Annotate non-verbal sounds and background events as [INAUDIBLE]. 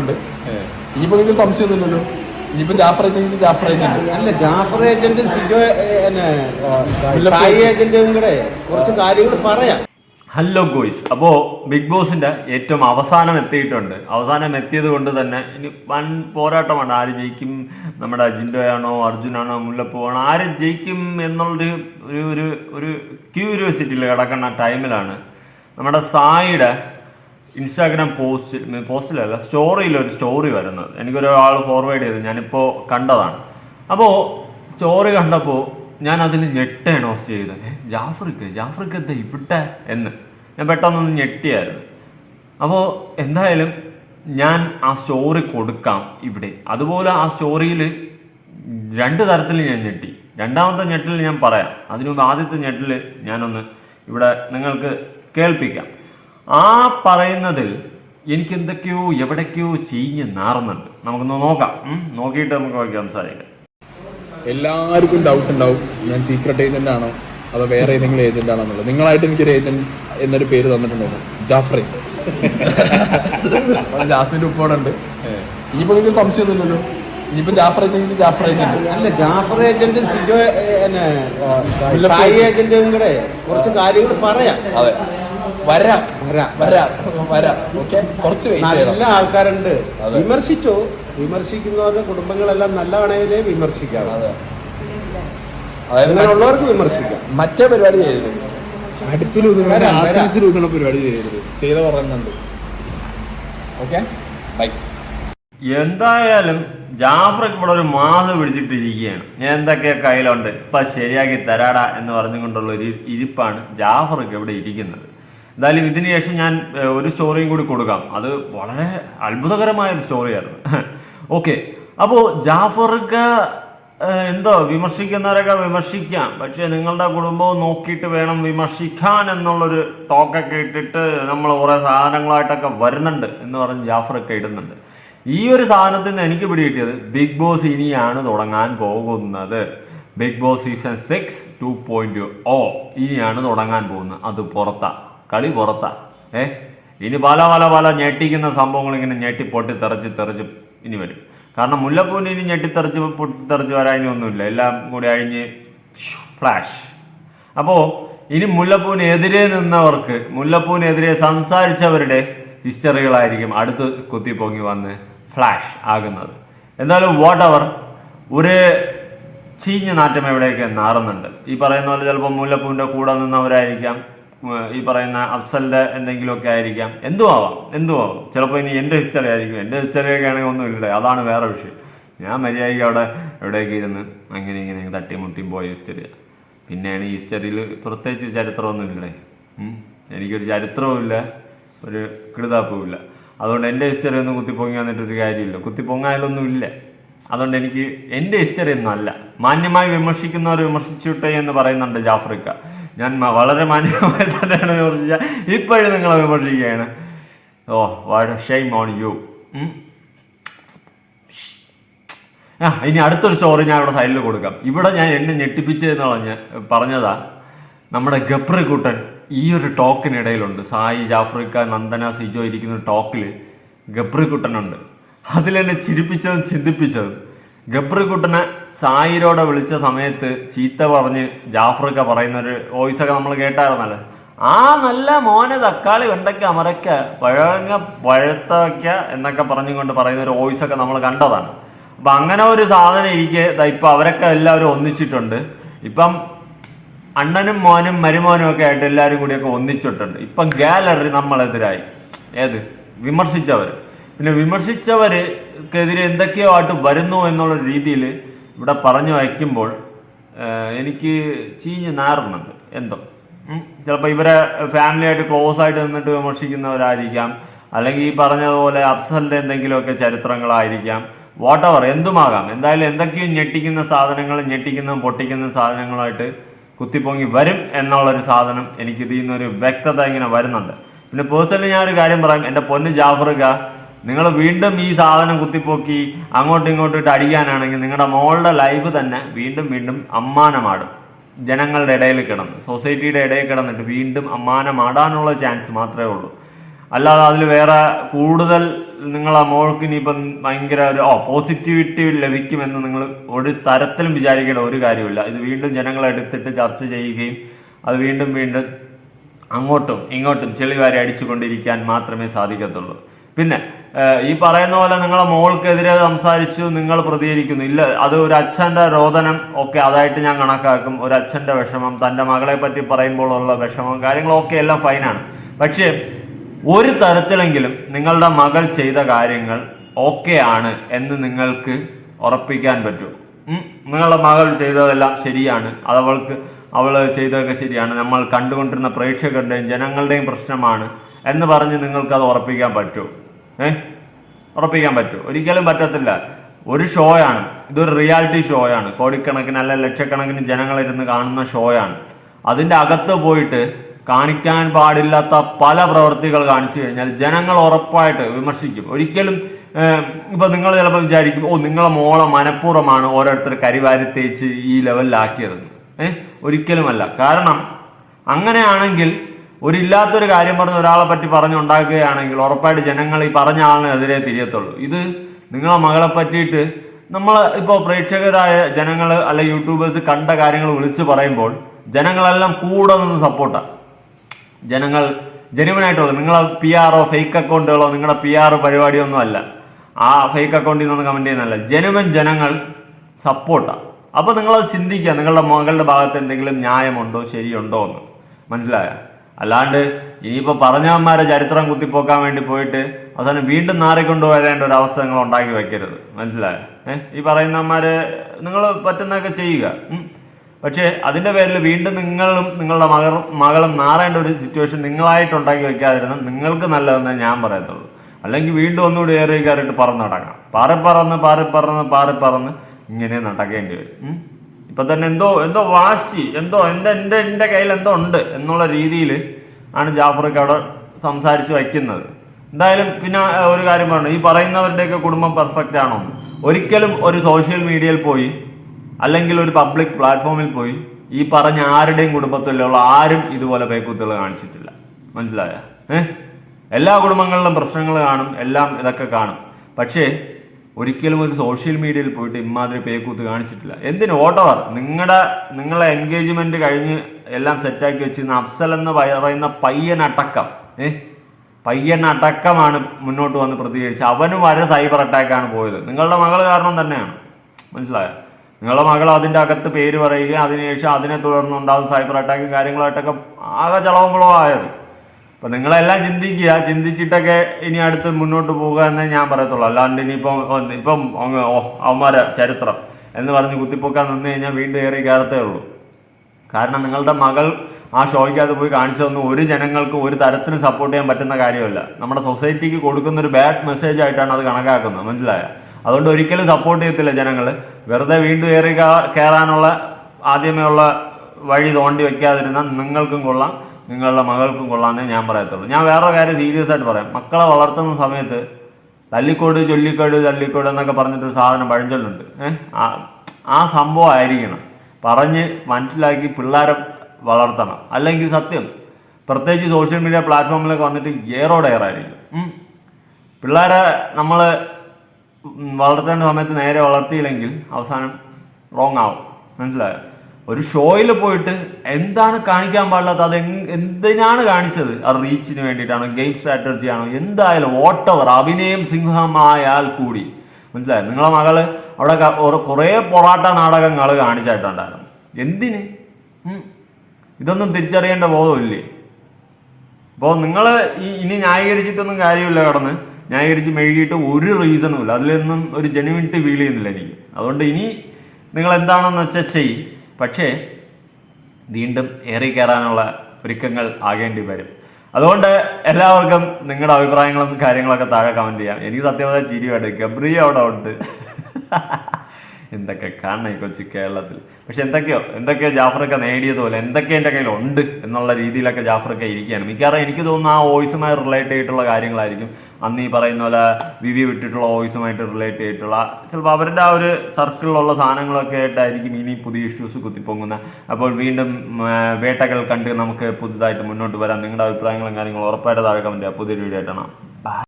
ഉണ്ട് ഇനിയിപ്പോ നിങ്ങൾക്ക് സംശയമൊന്നുമില്ലല്ലോ. ഇനിയിപ്പോ ജാഫർ ഏജന്റ് ജാഫർ ഏജന്റ് അല്ല ജാഫർ ഏജന്റ് സിജോ സായി ഏജന്റും കൂടെ കുറച്ച് കാര്യങ്ങൾ പറയാം. ഹലോ ഗോയ്സ് അപ്പോൾ ബിഗ് ബോസിന്റെ ഏറ്റവും അവസാനം എത്തിയിട്ടുണ്ട്. അവസാനം എത്തിയത് കൊണ്ട് തന്നെ ഇനി വൻ പോരാട്ടമാണ്. ആര് ജയിക്കും? നമ്മുടെ അജിൻഡോയാണോ അർജുനാണോ? മുല്ലപ്പൂവാണോ ആര് ജയിക്കും എന്നുള്ളൊരു ഒരു ഒരു ഒരു ക്യൂരിയോസിറ്റിയിൽ കിടക്കുന്ന ടൈമിലാണ് നമ്മുടെ സായിയുടെ ഇൻസ്റ്റാഗ്രാം പോസ്റ്റിൽ പോസ്റ്റിലല്ല സ്റ്റോറിയിൽ ഒരു സ്റ്റോറി വരുന്നത്. എനിക്കൊരാൾ ഫോർവേഡ് ചെയ്ത് ഞാനിപ്പോൾ കണ്ടതാണ്. അപ്പോൾ സ്റ്റോറി കണ്ടപ്പോൾ ഞാൻ അതിൽ ഞെട്ടാണ് ഹോസ്റ്റ് ചെയ്തത് ജാഫ്രിക്ക് ജാഫ്രിക്ക് എന്താ ഇവിടെ എന്ന്. ഞാൻ പെട്ടെന്നൊന്ന് ഞെട്ടിയായിരുന്നു. അപ്പോൾ എന്തായാലും ഞാൻ ആ സ്റ്റോറി കൊടുക്കാം ഇവിടെ. അതുപോലെ ആ സ്റ്റോറിയിൽ രണ്ട് തരത്തിൽ ഞാൻ ഞെട്ടി. രണ്ടാമത്തെ ഞെട്ടിൽ ഞാൻ പറയാം. അതിനു മുമ്പ് ആദ്യത്തെ ഞെട്ടിൽ ഞാനൊന്ന് ഇവിടെ നിങ്ങൾക്ക് കേൾപ്പിക്കാം. ആ പറയുന്നതിൽ എനിക്ക് എന്തൊക്കെയോ എവിടേക്കോ ചീഞ്ഞ് നാറുന്നുണ്ട്. നമുക്കൊന്ന് നോക്കാം. നോക്കിയിട്ട് നമുക്ക് ബാക്കി സംസാരിക്കാം. എല്ലാവർക്കും ഡൗട്ട് ഉണ്ടാവും. ഞാൻ സീക്രട്ട് ഏജന്റ് ആണോ? അതോ വേറെ ഏതെങ്കിലും ഏജന്റ് ആണോ എന്നുള്ളത്. നിങ്ങളായിട്ട് എനിക്കൊരു ഏജന്റ് എന്നൊരു പേര് തന്നിട്ടുണ്ടായിരുന്നു. ജാഫർ ഏജന്റ് ജാസ്മിന്റെ ഉപ്പോടെ ഉണ്ട് ഇനിയിപ്പോ നിങ്ങൾക്ക് സംശയമൊന്നുമില്ലല്ലോ. ഇനിയിപ്പോ ജാഫർ ഏജന്റ് ജാഫർ ഏജന്റ് അല്ല ജാഫർ ഏജന്റ് സിജോ ഏജന്റും കൂടെ കുറച്ച് കാര്യങ്ങൾ പറയാം. അതെ. വരാം. വരാം. വരാം. വരാം. ഓക്കെ? കുറച്ച് വെയിറ്റ് ചെയ്യണം. നല്ല ആൾക്കാരുണ്ട്. അതെ. വിമർശിച്ചു? വിമർശിക്കുന്നവരുടെ കുടുംബങ്ങളെല്ലാം നല്ലതാണെങ്കിലേ വിമർശിക്കാം അതെ. അതായത് മ- അങ്ങനെയുള്ളവർക്ക് വിമർശിക്കാം. മറ്റേ പരിപാടി ചെയ്യരുത്. അടുപ്പിൽ ഊതുന്ന വരാം, വരാം. ആസനത്തിൽ ഊതുന്ന പരിപാടി ചെയ്യരുത്. ചെയ്ത പറയുന്നുണ്ട് ഓക്കെ? ബൈ. എന്തായാലും ജാഫർക്ക് ഇവിടെ ഒരു മാസം പിടിച്ചിട്ടിരിക്കുകയാണ്. ഞാൻ എന്തൊക്കെ കയ്യിലുണ്ട്? ഇപ്പൊ ശരിയാക്കി തരാടാ എന്ന് പറഞ്ഞുകൊണ്ടുള്ള ഒരു ഇരിപ്പാണ് ജാഫർക്ക് ഇവിടെ ഇരിക്കുന്നത്. എന്തായാലും ഇതിന് ശേഷം ഞാൻ ഒരു സ്റ്റോറിയും കൂടി കൊടുക്കാം. അത് വളരെ അത്ഭുതകരമായ ഒരു സ്റ്റോറിയായിരുന്നു ഓക്കെ [LAUGHS] അപ്പോൾ ജാഫർക്ക് എന്തോ വിമർശിക്കുന്നവരൊക്കെ വിമർശിക്കാം. പക്ഷേ നിങ്ങളുടെ കുടുംബവും നോക്കിയിട്ട് വേണം വിമർശിക്കാൻ എന്നുള്ളൊരു ടോക്കൊക്കെ ഇട്ടിട്ട് നമ്മൾ കുറേ സാധനങ്ങളായിട്ടൊക്കെ വരുന്നുണ്ട് എന്ന് പറഞ്ഞ് ജാഫറൊക്കെ ഇടുന്നുണ്ട്. ഈ ഒരു സാധനത്തിൽ നിന്ന് എനിക്ക് പിടികിട്ടിയത് ബിഗ് ബോസ് ഇനിയാണ് തുടങ്ങാൻ പോകുന്നത്. Bigg Boss season six two point O ഇനിയാണ് തുടങ്ങാൻ പോകുന്നത്. അത് പുറത്താ. കളി പുറത്താ. ഏ? ഇനി പല പല പല ഞെട്ടിക്കുന്ന സംഭവങ്ങൾ ഇങ്ങനെ ഞെട്ടി പൊട്ടി തെറിച്ച് തെറിച്ച് ഇനി വരും. കാരണം മുല്ലപ്പൂവിന് ഇനി ഞെട്ടിത്തെറിച്ച് പൊട്ടിത്തെറിച്ച് വരാനൊന്നുമില്ല എല്ലാം കൂടി അഴിഞ്ഞ് ഫ്ലാഷ് അപ്പോൾ ഇനി മുല്ലപ്പൂവിനെതിരെ നിന്നവർക്ക് മുല്ലപ്പൂവിനെതിരെ സംസാരിച്ചവരുടെ ഹിസ്റ്ററികളായിരിക്കും അടുത്ത് കുത്തിപ്പൊങ്ങി വന്ന് ഫ്ലാഷ് ആകുന്നത്. എന്തായാലും വാട്ട് അവർ ഒരു ചീഞ്ഞ നാറ്റം എവിടെയൊക്കെ നാറുന്നുണ്ട്. ഈ പറയുന്ന പോലെ ചിലപ്പോൾ മുല്ലപ്പൂവിന്റെ കൂടെ നിന്നവരായിരിക്കാം. ഈ പറയുന്ന അഫ്സലിന്റെ എന്തെങ്കിലുമൊക്കെ ആയിരിക്കാം. എന്തും ആവാം എന്തും ആവാം ചിലപ്പോൾ ഇനി എന്റെ ഹിസ്റ്ററി ആയിരിക്കും. എന്റെ ഹിസ്റ്ററിയൊക്കെ ആണെങ്കിൽ ഒന്നും ഇല്ല അതാണ് വേറെ വിഷയം. ഞാൻ മര്യാദയ്ക്ക് അവിടെ എവിടെയൊക്കെ ഇരുന്ന് അങ്ങനെ ഇങ്ങനെ തട്ടിമുട്ടിയും പോയ ഹിസ്റ്ററിയാണ് പിന്നെയാണ് ഈ ഹിസ്റ്ററിയിൽ പ്രത്യേകിച്ച് ചരിത്രമൊന്നുമില്ലേ എനിക്കൊരു ചരിത്രവും ഇല്ല ഒരു കിടുതാപ്പും ഇല്ല. അതുകൊണ്ട് എന്റെ ഹിസ്റ്ററി ഒന്നും കുത്തിപ്പൊങ്ങി വന്നിട്ടൊരു കാര്യമില്ല. കുത്തിപ്പൊങ്ങായാലൊന്നും ഇല്ല. അതുകൊണ്ട് എനിക്ക് എന്റെ ഹിസ്റ്ററി ഒന്നും അല്ല. മാന്യമായി വിമർശിക്കുന്നവർ വിമർശിച്ചുട്ടെ എന്ന് പറയുന്നുണ്ട് ജാഫ്രിക്ക. ഞാൻ വളരെ മാന്യമായി തന്നെയാണ് വിമർശിച്ച ഇപ്പോഴും നിങ്ങളെ വിമർശിക്കുകയാണ്. Oh what shame on you ആ ഇനി അടുത്തൊരു സ്റ്റോറി ഞാൻ ഇവിടെ സൈഡിൽ കൊടുക്കാം. ഇവിടെ ഞാൻ എന്നെ ഞെട്ടിപ്പിച്ചതെന്ന് പറഞ്ഞ് പറഞ്ഞതാ നമ്മുടെ ഗപ്രി കുട്ടൻ ഈ ഒരു ടോക്കിനിടയിലുണ്ട്. സായി ജാഫ്രിക്ക നന്ദന സിജോ ഇരിക്കുന്ന ടോക്കിൽ ഗപ്രി കുട്ടനുണ്ട്. അതിലെന്നെ ചിരിപ്പിച്ചതും ചിന്തിപ്പിച്ചതും ഗപ്രി കുട്ടനെ സായിരോടെ വിളിച്ച സമയത്ത് ചീത്ത പറഞ്ഞ് ജാഫറൊക്കെ വോയിസ് ഒക്കെ നമ്മൾ കേട്ടായിരുന്നല്ലോ. ആ നല്ല മോനെ തക്കാളി വെണ്ടയ്ക്ക അമരക്ക പഴങ്ങ പഴുത്തവയ്ക്ക എന്നൊക്കെ പറഞ്ഞുകൊണ്ട് പറയുന്ന ഒരു വോയിസ് ഒക്കെ നമ്മൾ കണ്ടതാണ്. അപ്പൊ അങ്ങനെ ഒരു സാധനം ഇരിക്കെ ഇപ്പൊ അവരൊക്കെ എല്ലാവരും ഒന്നിച്ചിട്ടുണ്ട്. ഇപ്പം അണ്ണനും മോനും മരുമോനും ഒക്കെ ആയിട്ട് എല്ലാവരും കൂടിയൊക്കെ ഒന്നിച്ചിട്ടുണ്ട്. ഇപ്പം ഗാലറി നമ്മളെതിരായി. ഏത്? വിമർശിച്ചവർ പിന്നെ വിമർശിച്ചവർക്കെതിരെ എന്തൊക്കെയോ ആയിട്ട് വരുന്നു എന്നുള്ള രീതിയിൽ ഇവിടെ പറഞ്ഞു വയ്ക്കുമ്പോൾ എനിക്ക് ചീഞ്ഞ് നാറുന്നുണ്ട് എന്തോ. ചിലപ്പോൾ ഇവരെ ഫാമിലിയായിട്ട് ക്ലോസ് ആയിട്ട് നിന്നിട്ട് വിമർശിക്കുന്നവരായിരിക്കാം. അല്ലെങ്കിൽ ഈ പറഞ്ഞതുപോലെ അഫ്സലിന്റെ എന്തെങ്കിലുമൊക്കെ ചരിത്രങ്ങളായിരിക്കാം. വാട്ടവർ എന്തുമാകാം. എന്തായാലും എന്തൊക്കെയും ഞെട്ടിക്കുന്ന സാധനങ്ങൾ ഞെട്ടിക്കുന്ന പൊട്ടിക്കുന്ന സാധനങ്ങളായിട്ട് കുത്തിപ്പൊങ്ങി വരും എന്നുള്ളൊരു സാധനം എനിക്ക് ഇതിൽ നിന്നൊരു വ്യക്തത ഇങ്ങനെ വരുന്നുണ്ട്. പിന്നെ പേഴ്സണലി ഞാനൊരു കാര്യം പറയാം. എന്റെ പൊന്ന് ജാഫറുക നിങ്ങൾ വീണ്ടും ഈ സാധനം കുത്തിപ്പോക്കി അങ്ങോട്ടും ഇങ്ങോട്ടും ഇട്ട് അടിക്കാനാണെങ്കിൽ നിങ്ങളുടെ മോളുടെ ലൈഫ് തന്നെ വീണ്ടും വീണ്ടും അമ്മാനമാടും. ജനങ്ങളുടെ ഇടയിൽ കിടന്ന് സൊസൈറ്റിയുടെ ഇടയിൽ കിടന്നിട്ട് വീണ്ടും അമ്മാനമാടാനുള്ള ചാൻസ് മാത്രമേ ഉള്ളൂ. അല്ലാതെ അതിൽ വേറെ കൂടുതൽ നിങ്ങളെ മോൾക്ക് ഇനിയിപ്പം ഭയങ്കര ഒരു ഓ പോസിറ്റിവിറ്റി ലഭിക്കുമെന്ന് നിങ്ങൾ ഒരു തരത്തിലും വിചാരിക്കേണ്ട ഒരു കാര്യമില്ല ഇത് വീണ്ടും ജനങ്ങളെടുത്തിട്ട് ചർച്ച ചെയ്യുകയും അത് വീണ്ടും വീണ്ടും അങ്ങോട്ടും ഇങ്ങോട്ടും ചെളിവാരി അടിച്ചുകൊണ്ടിരിക്കാൻ മാത്രമേ സാധിക്കത്തുള്ളൂ. പിന്നെ ഈ പറയുന്ന പോലെ നിങ്ങളെ മോൾക്കെതിരെ സംസാരിച്ചു നിങ്ങൾ പ്രതികരിക്കുന്നു. ഇല്ല അത് ഒരു അച്ഛന്റെ രോദനം ഒക്കെ അതായിട്ട് ഞാൻ കണക്കാക്കും. ഒരു അച്ഛന്റെ വിഷമം തന്റെ മകളെ പറ്റി പറയുമ്പോഴുള്ള വിഷമം കാര്യങ്ങളൊക്കെ എല്ലാം ഫൈനാണ് പക്ഷേ ഒരു തരത്തിലെങ്കിലും നിങ്ങളുടെ മകൾ ചെയ്ത കാര്യങ്ങൾ ഓക്കെ ആണ് എന്ന് നിങ്ങൾക്ക് ഉറപ്പിക്കാൻ പറ്റുമോ നിങ്ങളുടെ മകൾ ചെയ്തതെല്ലാം ശരിയാണ്. അത് അവൾക്ക് അവൾ ചെയ്തതൊക്കെ ശരിയാണ്. നമ്മൾ കണ്ടുകൊണ്ടിരുന്ന പ്രേക്ഷകരുടെയും ജനങ്ങളുടെയും പ്രശ്നമാണ് എന്ന് പറഞ്ഞ് നിങ്ങൾക്ക് അത് ഉറപ്പിക്കാൻ പറ്റുമോ ഏ? ഉറപ്പിക്കാൻ പറ്റും. ഒരിക്കലും പറ്റത്തില്ല. ഒരു ഷോയാണ്. ഇതൊരു റിയാലിറ്റി ഷോയാണ്. കോടിക്കണക്കിന് അല്ല ലക്ഷക്കണക്കിന് ജനങ്ങളിരുന്ന് കാണുന്ന ഷോയാണ്. അതിന്റെ അകത്ത് പോയിട്ട് കാണിക്കാൻ പാടില്ലാത്ത പല പ്രവൃത്തികൾ കാണിച്ചു കഴിഞ്ഞാൽ ജനങ്ങൾ ഉറപ്പായിട്ട് വിമർശിക്കും. ഒരിക്കലും ഇപ്പം നിങ്ങൾ ചിലപ്പോൾ വിചാരിക്കും ഓ നിങ്ങളെ മോളെ മനഃപൂർവമാണ് ഓരോരുത്തർ കരിവാരി തേച്ച് ഈ ലെവലിലാക്കിയതെന്ന് ഏഹ് ഒരിക്കലുമല്ല. കാരണം അങ്ങനെയാണെങ്കിൽ ഒരു ഇല്ലാത്തൊരു കാര്യം പറഞ്ഞ് ഒരാളെ പറ്റി പറഞ്ഞുണ്ടാക്കുകയാണെങ്കിൽ ഉറപ്പായിട്ട് ജനങ്ങൾ ഈ പറഞ്ഞ ആളിനെതിരെ തിരിയത്തുള്ളൂ. ഇത് നിങ്ങളെ മകളെ പറ്റിയിട്ട് നമ്മൾ ഇപ്പോൾ പ്രേക്ഷകരായ ജനങ്ങൾ അല്ലെ യൂട്യൂബേഴ്സ് കണ്ട കാര്യങ്ങൾ വിളിച്ചു പറയുമ്പോൾ ജനങ്ങളെല്ലാം കൂടെ നിന്ന് സപ്പോർട്ടാണ് ജനങ്ങൾ ജനുവനായിട്ടുള്ള നിങ്ങളെ പി ആറോ ഫേക്ക് അക്കൗണ്ടുകളോ നിങ്ങളുടെ പി ആർ പരിപാടിയൊന്നും അല്ല. ആ ഫേക്ക് അക്കൗണ്ടിൽ നിന്ന് കമന്റ് ചെയ്യുന്നതല്ല. ജനുവൻ ജനങ്ങൾ സപ്പോർട്ടാണ് അപ്പോൾ നിങ്ങളത് ചിന്തിക്കുക. നിങ്ങളുടെ മകളുടെ ഭാഗത്ത് എന്തെങ്കിലും ന്യായമുണ്ടോ? ശരിയുണ്ടോ എന്ന്. മനസ്സിലായ? അല്ലാണ്ട് ഇനിയിപ്പോൾ പറഞ്ഞവന്മാരെ ചരിത്രം കുത്തിപ്പോക്കാൻ വേണ്ടി പോയിട്ട് അവസാനം വീണ്ടും നാറിക്കൊണ്ടു വരേണ്ട ഒരു അവസ്ഥ നിങ്ങൾ ഉണ്ടാക്കി വെക്കരുത്. മനസ്സിലായോ? ഏഹ് ഈ പറയുന്നവന്മാരെ നിങ്ങൾ പറ്റുന്നതൊക്കെ ചെയ്യുക. പക്ഷേ അതിന്റെ പേരിൽ വീണ്ടും നിങ്ങളും നിങ്ങളുടെ മകൾ മകളും നാറേണ്ട ഒരു സിറ്റുവേഷൻ നിങ്ങളായിട്ട് ഉണ്ടാക്കി വെക്കാതിരുന്ന നിങ്ങൾക്ക് നല്ലതെന്ന് ഞാൻ പറയത്തുള്ളൂ. അല്ലെങ്കിൽ വീണ്ടും ഒന്നുകൂടി ഏറി കയറിയിട്ട് പറന്ന് നടക്കാം പാറി പറന്ന് പാറി പറന്ന് പാറി ഇങ്ങനെ നടക്കേണ്ടി വരും. ഇപ്പൊ തന്നെ എന്തോ എന്തോ വാശി എന്തോ എന്റെ എന്റെ എന്റെ കയ്യിൽ എന്തോ ഉണ്ട് എന്നുള്ള രീതിയിൽ ആണ് ജാഫർക്ക് അവിടെ സംസാരിച്ച് വയ്ക്കുന്നത്. എന്തായാലും പിന്നെ ഒരു കാര്യം പറഞ്ഞു ഈ പറയുന്നവരുടെയൊക്കെ കുടുംബം പെർഫെക്റ്റ് ആണോ. ഒരിക്കലും ഒരു സോഷ്യൽ മീഡിയയിൽ പോയി അല്ലെങ്കിൽ ഒരു പബ്ലിക് പ്ലാറ്റ്ഫോമിൽ പോയി ഈ പറഞ്ഞ ആരുടെയും കുടുംബത്തിലുള്ള ആരും ഇതുപോലെ പേക്കൂത്തുകൾ കാണിച്ചിട്ടില്ല. മനസ്സിലായ? എല്ലാ കുടുംബങ്ങളിലും പ്രശ്നങ്ങൾ കാണും എല്ലാം ഇതൊക്കെ കാണും. പക്ഷേ ഒരിക്കലും ഒരു സോഷ്യൽ മീഡിയയിൽ പോയിട്ട് ഇമാതിരി പേക്കൂത്ത് കാണിച്ചിട്ടില്ല. എന്തിന്? ഓട്ടവർ നിങ്ങളുടെ നിങ്ങളെ എൻഗേജ്മെന്റ് കഴിഞ്ഞ് എല്ലാം സെറ്റാക്കി വെച്ചിരുന്ന അഫ്സൽ എന്ന് പറയുന്ന പയ്യനടക്കം പയ്യൻ പയ്യനടക്കമാണ് മുന്നോട്ട് വന്ന് പ്രതികരിച്ച് അവനും വരെ സൈബർ അറ്റാക്കാണ് പോയത്. നിങ്ങളുടെ മകൾ കാരണം തന്നെയാണ്. മനസ്സിലായോ? നിങ്ങളുടെ മകൾ അതിന്റെ അകത്ത് പേര് പറയുകയും അതിനുശേഷം അതിനെ തുടർന്നുണ്ടാകുന്ന സൈബർ അറ്റാക്കും കാര്യങ്ങളായിട്ടൊക്കെ ആകെ ചളവങ്ങളോ ആയത് അപ്പൊ നിങ്ങളെല്ലാം ചിന്തിക്കുക. ചിന്തിച്ചിട്ടൊക്കെ ഇനി അടുത്ത് മുന്നോട്ട് പോകുക എന്നേ ഞാൻ പറയത്തുള്ളൂ. അല്ലാണ്ട് ഇനിയിപ്പം ഇപ്പം അവന്മാരെ ചരിത്രം എന്ന് പറഞ്ഞ് കുത്തിപ്പൊക്കാൻ നിന്ന് കഴിഞ്ഞാൽ വീണ്ടും ഏറെ കയറത്തേ ഉള്ളൂ. കാരണം നിങ്ങളുടെ മകൾ ആ ഷോയ്ക്കകത്ത് പോയി കാണിച്ചതൊന്നും ഒരു ജനങ്ങൾക്ക് ഒരു തരത്തിലും സപ്പോർട്ട് ചെയ്യാൻ പറ്റുന്ന കാര്യമല്ല. നമ്മുടെ സൊസൈറ്റിക്ക് കൊടുക്കുന്ന ഒരു ബാഡ് മെസ്സേജ് ആയിട്ടാണ് അത് കണക്കാക്കുന്നത്. മനസ്സിലായ? അതുകൊണ്ട് ഒരിക്കലും സപ്പോർട്ട് ചെയ്യത്തില്ല ജനങ്ങൾ വെറുതെ വീണ്ടും ഏറി കാ- കയറാനുള്ള ആദ്യമേ ഉള്ള വഴി തോണ്ടി വെക്കാതിരുന്നാൽ നിങ്ങൾക്കും കൊള്ളാം. നിങ്ങളുടെ മകൾക്കും കൊള്ളാമെന്നേ ഞാൻ പറയത്തുള്ളൂ. ഞാൻ വേറൊരു കാര്യം സീരിയസ് ആയിട്ട് പറയാം. മക്കളെ വളർത്തുന്ന സമയത്ത് തല്ലിക്കോട് ചൊല്ലിക്കോട് തല്ലിക്കോട് എന്നൊക്കെ പറഞ്ഞിട്ടൊരു സാധനം പഴഞ്ചൊല്ലുണ്ട്. ഏഹ് ആ സംഭവം ആയിരിക്കണം. പറഞ്ഞ് മനസ്സിലാക്കി പിള്ളേരെ വളർത്തണം. അല്ലെങ്കിൽ സത്യം പ്രത്യേകിച്ച് സോഷ്യൽ മീഡിയ പ്ലാറ്റ്ഫോമിലൊക്കെ വന്നിട്ട് ഏറോടെ ഏറായിരിക്കും. പിള്ളേരെ നമ്മൾ വളർത്തേണ്ട സമയത്ത് നേരെ വളർത്തിയില്ലെങ്കിൽ അവസാനം റോങ് ആവും. മനസ്സിലായോ? ഒരു ഷോയിൽ പോയിട്ട് എന്താണ് കാണിക്കാൻ പാടില്ലാത്ത അത് എന്തിനാണ് കാണിച്ചത്? അത് റീച്ചിന് വേണ്ടിയിട്ടാണോ ഗെയിം സ്ട്രാറ്റജി ആണോ എന്തായാലും വോട്ടവർ അഭിനയം സിംഹമായാൽ കൂടി. മനസ്സിലായോ? നിങ്ങളെ മകൾ അവിടെ കുറേ പൊറാട്ട നാടകങ്ങൾ കാണിച്ചായിട്ടുണ്ടായിരുന്നു എന്തിന്? ഇതൊന്നും തിരിച്ചറിയേണ്ട ബോധമില്ലേ? അപ്പോൾ നിങ്ങൾ ഈ ഇനി ന്യായീകരിച്ചിട്ടൊന്നും കാര്യമില്ല കടന്ന്. ന്യായീകരിച്ച് മെഴുകിയിട്ട് ഒരു റീസണും ഇല്ല. അതിലൊന്നും ഒരു ജെനുവിനിറ്റി ഫീൽ ചെയ്യുന്നില്ല എനിക്ക്. അതുകൊണ്ട് ഇനി നിങ്ങൾ എന്താണെന്ന് വെച്ചാൽ ചെയ് പക്ഷേ വീണ്ടും ഏറി കയറാനുള്ള ഒരുക്കങ്ങൾ ആകേണ്ടി വരും. അതുകൊണ്ട് എല്ലാവർക്കും നിങ്ങളുടെ അഭിപ്രായങ്ങളും കാര്യങ്ങളൊക്കെ താഴെ കമന്റ് ചെയ്യാം. എനിക്ക് സത്യമായ ചിരി വേണ്ട. ഗബ്രിയ അവിടെ ഉണ്ട്. എന്തൊക്കെ കാണണം ഈ കൊച്ചു കേരളത്തിൽ. പക്ഷെ എന്തൊക്കെയോ എന്തൊക്കെയോ ജാഫറൊക്കെ നേടിയതുപോലെ എന്തൊക്കെ എന്റെ കയ്യിലുണ്ട് എന്നുള്ള രീതിയിലൊക്കെ ജാഫറൊക്കെ ഇരിക്കുകയാണ്. മിക്കവാറും എനിക്ക് തോന്നുന്നു ആ വോയിസുമായി റിലേറ്റ് ചെയ്തിട്ടുള്ള കാര്യങ്ങളായിരിക്കും അന്ന് ഈ പറയുന്ന പോലെ വിവി വിട്ടിട്ടുള്ള വോയിസുമായിട്ട് റിലേറ്റ് ചെയ്തിട്ടുള്ള ചിലപ്പോൾ അവരുടെ ആ ഒരു സർക്കിളിലുള്ള സാധനങ്ങളൊക്കെ ആയിട്ടായിരിക്കും ഇനി പുതിയ ഇഷ്യൂസ് കുത്തിപ്പൊങ്ങുന്നത്. അപ്പോൾ വീണ്ടും വേട്ടകൾ കണ്ട് നമുക്ക് പുതുതായിട്ട് മുന്നോട്ട് വരാം. നിങ്ങളുടെ അഭിപ്രായങ്ങളും കാര്യങ്ങളും ഉറപ്പായിട്ട് താഴെ കമന്റ് ചെയ്യാം. പുതിയൊരു വീഡിയോ ആയിട്ടാണ്